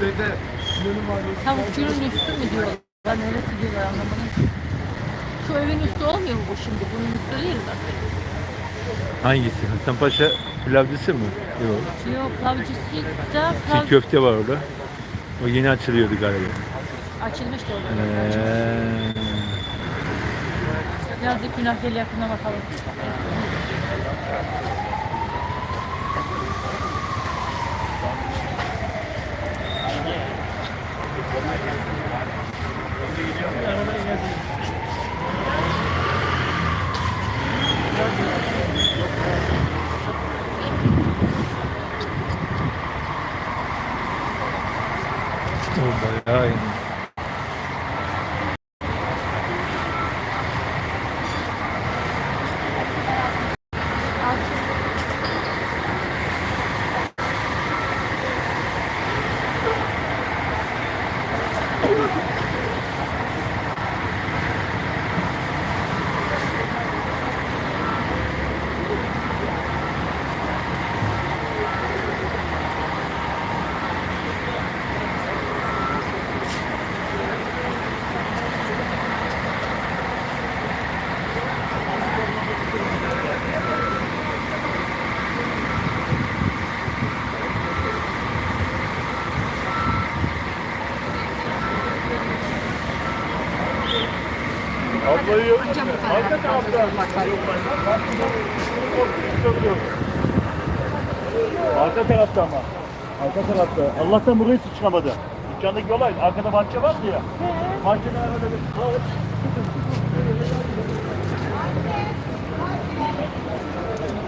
Dede. Sinan'ın mahallesi. Tavukçunun üstü mü diyorlar? Ben neresi diyorlar anlamadım. Şu evin üstü olmuyor mu bu şimdi? Bunun üstü değil mi? Hangisi? Hasanpaşa pilavcısı mı? Yok. Yok lavcısı da Çiğ lav... köfte var orada. O yeni açılıyordu galiba. açılmıştı orada. Ee, Birazcık günah gel yakına bakalım. Bayağı iyi. Ablayı Arka tarafta. Arka tarafta ama. Arka tarafta. Allah'tan buraya sıçramadı. Dükkandaki olay. Arkada bahçe vardı ya. Bahçeden arada bir.